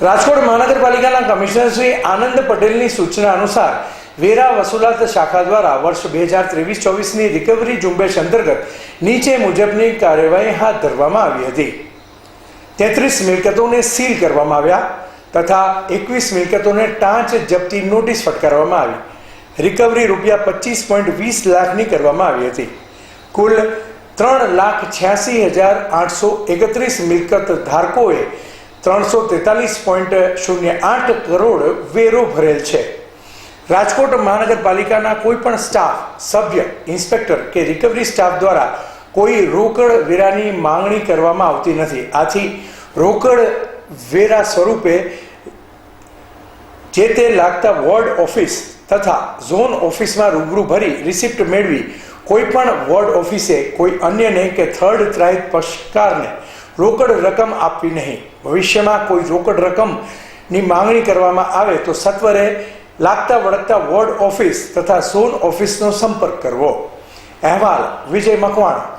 રાજકોટ મહાનગરપાલિકાના કમિશનર શ્રી આનંદ પટેલની સૂચના અનુસાર વેરા વસૂલાત શાખા દ્વારા વર્ષ બે હજાર ત્રેવીસ ચોવીસની રિકવરી ઝુંબેશ અંતર્ગત નીચે મુજબની કાર્યવાહી હાથ ધરવામાં આવી હતી. તેત્રીસ મિલકતોને સીલ કરવામાં આવ્યા તથા એકવીસ મિલકતોને ટાંચ જપ્તી નોટિસ ફટકારવામાં આવી. રિકવરી રૂપિયા પચીસ પોઈન્ટ વીસ લાખની કરવામાં આવી હતી. કુલ ત્રણ લાખ છ્યાસી હજાર આઠસો એકત્રીસ મિલકત ધારકોએ ત્રણસો તેતાલીસ પોઈન્ટ શૂન્ય આઠ કરોડ વેરો ભરેલ છે. રાજકોટ મહાનગરપાલિકાના કોઈ પણ સ્ટાફ, સભ્ય, ઇન્સ્પેક્ટર કે રિકવરી સ્ટાફ દ્વારા કોઈ રોકડ વેરાની માંગણી કરવામાં આવતી નથી. આથી રોકડ વેરા સ્વરૂપે જે તે લાગતા વોર્ડ ઓફિસ તથા ઝોન ઓફિસમાં રૂબરૂ ભરી રિસિપ્ટ મેળવી કોઈ પણ વોર્ડ ઓફિસે કોઈ અન્યને કે થર્ડ ત્રાહિત પક્ષકારને રોકડ રકમ આપવી નહીં. ભવિષ્યમાં કોઈ રોકડ રકમની માંગણી કરવામાં આવે તો સત્વરે લાગતા વળગતા વોર્ડ ઓફિસ તથા ઝોન ઓફિસનો સંપર્ક કરવો. અહેવાલ વિજય મકવાણા.